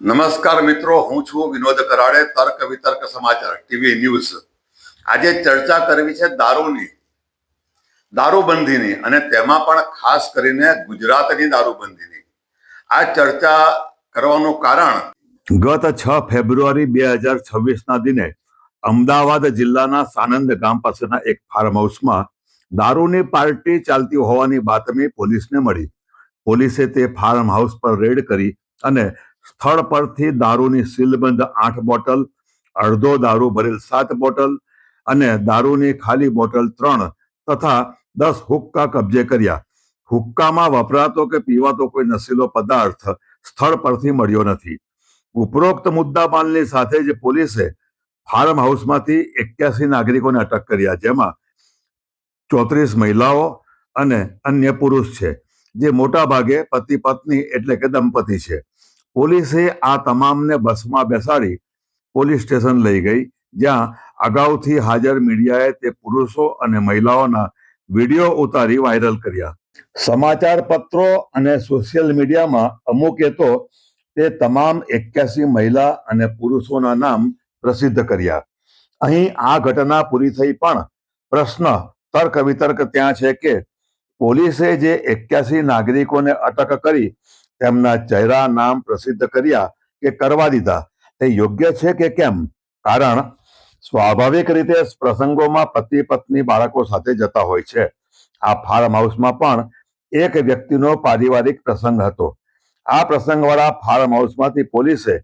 નમસ્કાર મિત્રો, હું છું વિનોદ કરાડે, તર્ક વિતર્ક સમાચાર, ટીવી ન્યૂઝ. આજે ચર્ચા કરવી છે દારૂની, દારૂબંધીની અને તેમાં પણ ખાસ કરીને ગુજરાતની દારૂબંધીની. આ ચર્ચા કરવાનું કારણ ગત છ ફેબ્રુઆરી બે હજાર છવ્વીસના દિને અમદાવાદ જિલ્લાના સાનંદ ગામ પાસેના એક ફાર્મ હાઉસમાં દારૂની પાર્ટી ચાલતી હોવાની બાતમી પોલીસને મળી. પોલીસે તે ફાર્મ હાઉસ પર રેડ કરી અને સ્થળ પરથી દારૂની સીલબંધ આઠ બોટલ, અડધો દારૂ ભરેલ સાત બોટલ અને દારૂની ખાલી બોટલ ત્રણ તથા દસ હુક્કા કબજે કર્યા. હુક્કામાં વપરાતો કે પીવાતો કોઈ નશીલો પદાર્થ સ્થળ પરથી મળ્યો નથી. ઉપરોક્ત મુદ્દામાલની સાથે જ પોલીસે ફાર્મ હાઉસમાંથી એક્યાસી નાગરિકોને અટક કર્યા, જેમાં ચોત્રીસ મહિલાઓ અને અન્ય પુરુષ છે, જે મોટા ભાગે પતિ પત્ની એટલે કે દંપતી છે. પોલીસે આ તમામને બસમાં બેસાડી પોલીસ સ્ટેશન લઈ ગઈ, જ્યાં અગાઉથી હાજર મીડિયાએ તે પુરુષો અને મહિલાઓના વીડિયો ઉતારી વાયરલ કર્યા. સમાચાર પત્રો અને સોશિયલ મીડિયામાં અમુકે તો તે તમામ એક્યાસી મહિલા અને પુરુષોના નામ પ્રસિદ્ધ કર્યા. અહીં આ ઘટના પૂરી થઈ પણ પ્રશ્ન તર્ક વિતર્ક ત્યાં છે કે પોલીસે જે એક્યાસી નાગરિકોને અટક કરી તેમના ચહેરા નામ પ્રસિદ્ધ કર્યા કે કરવા દીધા. તે યોગ્ય છે કે કેમ? કારણ સ્વાભાવિક રીતે પ્રસંગોમાં પતિ પત્ની બાળકો સાથે જતા હોય છે. આ ફાર્મ હાઉસમાં પણ એક વ્યક્તિનો પારિવારિક પ્રસંગ હતો. આ પ્રસંગવાળા ફાર્મ હાઉસમાંથી પોલીસે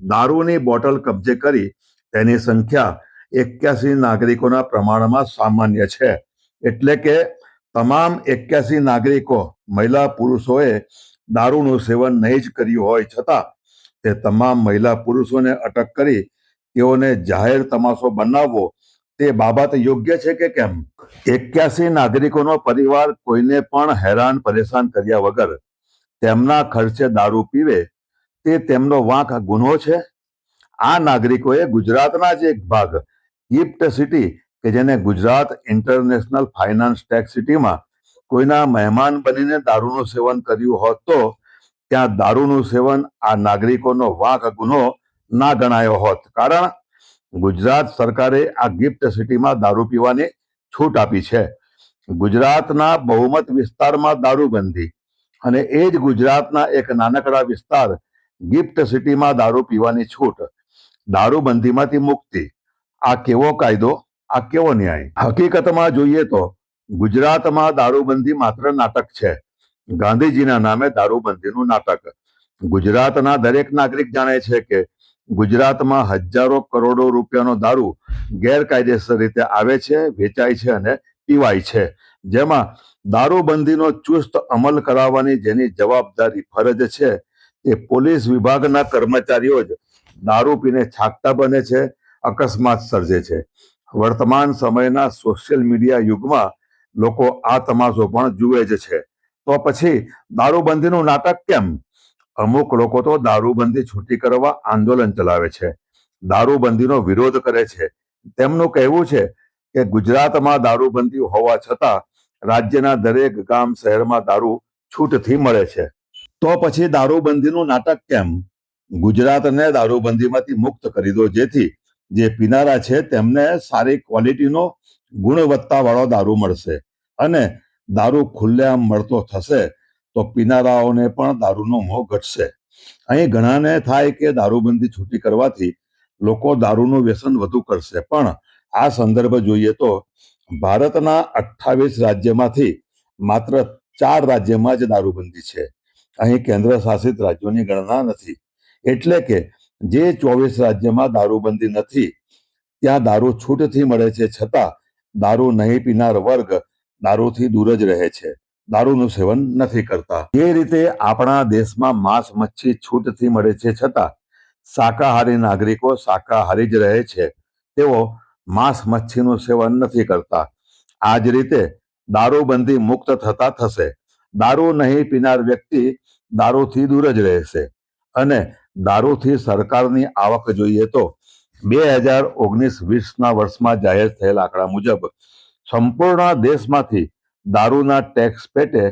દારૂની બોટલ કબજે કરી તેની સંખ્યા એક્યાસી નાગરિકોના પ્રમાણમાં સામાન્ય છે. એટલે કે તમામ એક્યાસી નાગરિકો, મહિલા પુરુષોએ દારૂનું સેવન નહીં જ કર્યું હોય છતાં તે તમામ મહિલા પુરુષોને અટક કરી તેઓને જાહેર તમાશો બનાવવો તે બાબત યોગ્ય છે કે કેમ? એક્યાસી નાગરિકોનો પરિવાર કોઈને પણ હેરાન પરેશાન કર્યા વગર તેમના ખર્ચે દારૂ પીવે તે તેમનો વાંક ગુનો છે? આ નાગરિકોએ ગુજરાતના જ એક ભાગ, ગિફ્ટ સિટી, કે જેને ગુજરાત ઇન્ટરનેશનલ ફાઇનાન્સ ટેક્સ સિટીમાં કોઈના મહેમાન બનીને દારૂનું સેવન કર્યું હોત તો ત્યાં દારૂનું સેવન આ નાગરિકોનો વાંક ગુનો ના ગણાયો હોત. કારણ ગુજરાત સરકારે આ ગિફ્ટ સિટીમાં દારૂ પીવાની છૂટ આપી છે. ગુજરાતના બહુમત વિસ્તારમાં દારૂબંધી અને એ જ ગુજરાતના એક નાનકડા વિસ્તાર ગિફ્ટ સિટીમાં દારૂ પીવાની છૂટ. દારૂબંધીમાંથી મુક્તિ. આ કેવો કાયદો? આ કેવો ન્યાય? હકીકતમાં જોઈએ તો ગુજરાતમાં દારૂબંધી માત્ર નાટક છે. ગાંધીજીના નામે દારૂબંધીનું નાટક. ગુજરાતના દરેક નાગરિક જાણે છે કે ગુજરાતમાં હજારો કરોડો રૂપિયાનો દારૂ ગેરકાયદેસર રીતે આવે છે, વેચાય છે અને પીવાય છે. જેમાં દારૂબંધીનો ચુસ્ત અમલ કરાવવાની જેની જવાબદારી ફરજ છે તે પોલીસ વિભાગના કર્મચારીઓ જ દારૂ પીને છાકતા બને છે, અકસ્માત સર્જે છે. વર્તમાન સમયના સોશિયલ મીડિયા યુગમાં લોકો આ તમાશો પણ જુએ જ છે. તો પછી દારૂબંધીનું નાટક કેમ? અમુક લોકો તો દારૂબંધી છૂટી કરવા આંદોલન ચલાવે છે. દારૂબંધીનો વિરોધ કરે છે. તેમનું કહેવું છે કે ગુજરાતમાં દારૂબંધી હોવા છતાં રાજ્યના દરેક ગામ શહેરમાં દારૂ છૂટથી મળે છે. તો પછી દારૂબંધીનું નાટક કેમ? ગુજરાતને દારૂબંધીમાંથી મુક્ત કરી દો જેથી જે પીનારા છે તેમને સારી ક્વોલિટીનો ગુણવત્તાવાળો દારૂ મળશે. અને દારૂ ખુલ્લેઆમ મળતો થશે, તો પીનારાઓને પણ દારૂનો મોહ ઘટશે. અહીં ઘણાને થાય કે દારૂબંધી છૂટી કરવાથી લોકો દારૂનું વ્યસન વધુ કરશે. પણ આ સંદર્ભ જોઈએ તો ભારતના અઠ્ઠાવીસ રાજ્યમાંથી માત્ર ચાર રાજ્યમાં જ દારૂબંધી છે. અહીં કેન્દ્ર શાસિત રાજ્યોની ગણના નથી. એટલે કે જે ચોવીસ રાજ્યમાં દારૂબંધી નથી, ત્યાં દારૂ છૂટથી મળે છે. છતાં દારૂ નહીં પીનાર વર્ગ દારૂથી દૂર જ રહે છે. દારૂનું સેવન નથી કરતા. એ રીતે આપણા દેશમાં માંસ મચ્છી છૂટથી મળે છે છતાં શાકાહારી નાગરિકો શાકાહારી જ રહે છે. તેઓ માંસ મચ્છીનું સેવન નથી કરતા. આ જ રીતે દારૂબંધી મુક્ત થતા થશે. દારૂ નહીં પીનાર વ્યક્તિ દારૂથી દૂર જ રહેશે. અને દારૂથી સરકારની આવક જોઈએ તો બે હજાર ઓગણીસ વીસના વર્ષમાં જાહેર થયેલ આંકડા મુજબ સંપૂર્ણ દેશમાંથી દારૂના ટેક્સ પેટે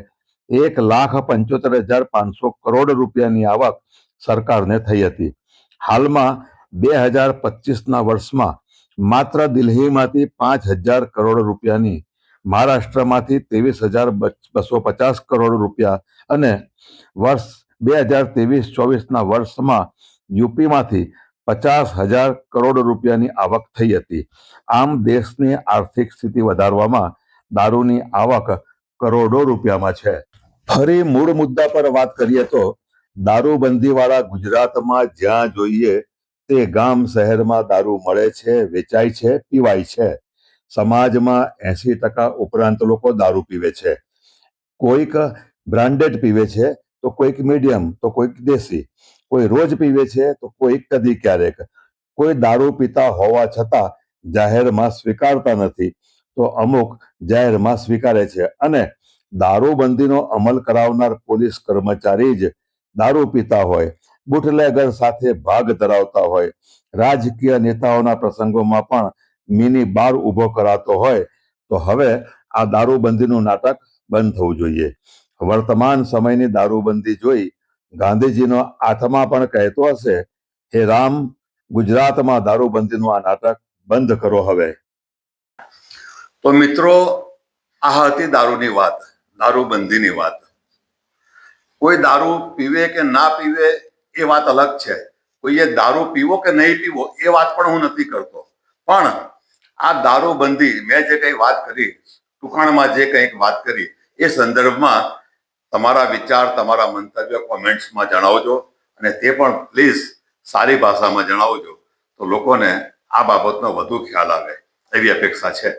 એક લાખ પંચોતેર હજાર પાંચસો કરોડ રૂપિયાની આવક સરકારને થઈ હતી. હાલમાં બે હજાર પચીસના વર્ષમાં માત્ર દિલ્હીમાંથી પાંચ હજાર કરોડ રૂપિયાની, મહારાષ્ટ્રમાંથી ત્રેવીસ હજાર બસો પચાસ કરોડ રૂપિયા અને વર્ષ બે હજાર ત્રેવીસ ચોવીસના વર્ષમાં યુપીમાંથી પચાસ હજાર કરોડ રૂપિયાની આવક થઈ હતી. આમ દેશની આર્થિક સ્થિતિ વધારવામાં દારૂની આવક કરોડો રૂપિયામાં છે. ફરી મૂળ મુદ્દા પર વાત કરીએ તો દારૂબંધીવાળા ગુજરાતમાં જ્યાં જોઈએ તે ગામ શહેરમાં દારૂ મળે છે, વેચાય છે, પીવાય છે. સમાજમાં એસી ટકા ઉપરાંત લોકો દારૂ પીવે છે. કોઈક બ્રાન્ડેડ પીવે છે તો કોઈક મીડિયમ તો કોઈક દેશી. કોઈ રોજ પીવે છે તો કોઈ કદી ક્યારેક. કોઈ દારૂ પીતા હોવા છતાં જાહેરમાં સ્વીકારતા નથી, તો અમુક જાહેરમાં સ્વીકારે છે. અને દારૂબંધીનો અમલ કરાવનાર પોલીસ કર્મચારી જ દારૂ પીતા હોય, બુટલેગર સાથે ભાગ ધરાવતા હોય, રાજકીય નેતાઓના પ્રસંગોમાં પણ મિની બાર ઊભો કરાતો હોય, તો હવે આ દારૂબંધીનું નાટક બંધ થવું જોઈએ. વર્તમાન સમયની દારૂબંધી જોઈ ગાંધીજીનો આત્મા પણ કહેતો હશે, હે રામ, ગુજરાતમાં દારૂબંધીનું આ નાટક બંધ કરો હવે. તો મિત્રો, આ હતી દારૂની વાત, દારૂબંધીની વાત. કોઈ દારૂ પીવે કે ના પીવે એ વાત અલગ છે. કોઈએ દારૂ પીવો કે નહીં પીવો એ વાત પણ હું નથી કરતો. પણ આ દારૂબંધી, મેં જે કંઈ વાત કરી ટુકાણમાં જે કંઈક વાત કરી, એ સંદર્ભમાં તમારા વિચાર, તમારા મંતવ્ય કોમેન્ટ્સમાં જણાવજો અને તે પણ પ્લીઝ સારી ભાષામાં જણાવજો તો લોકોને આ બાબતનો વધુ ખ્યાલ આવે એવી અપેક્ષા છે.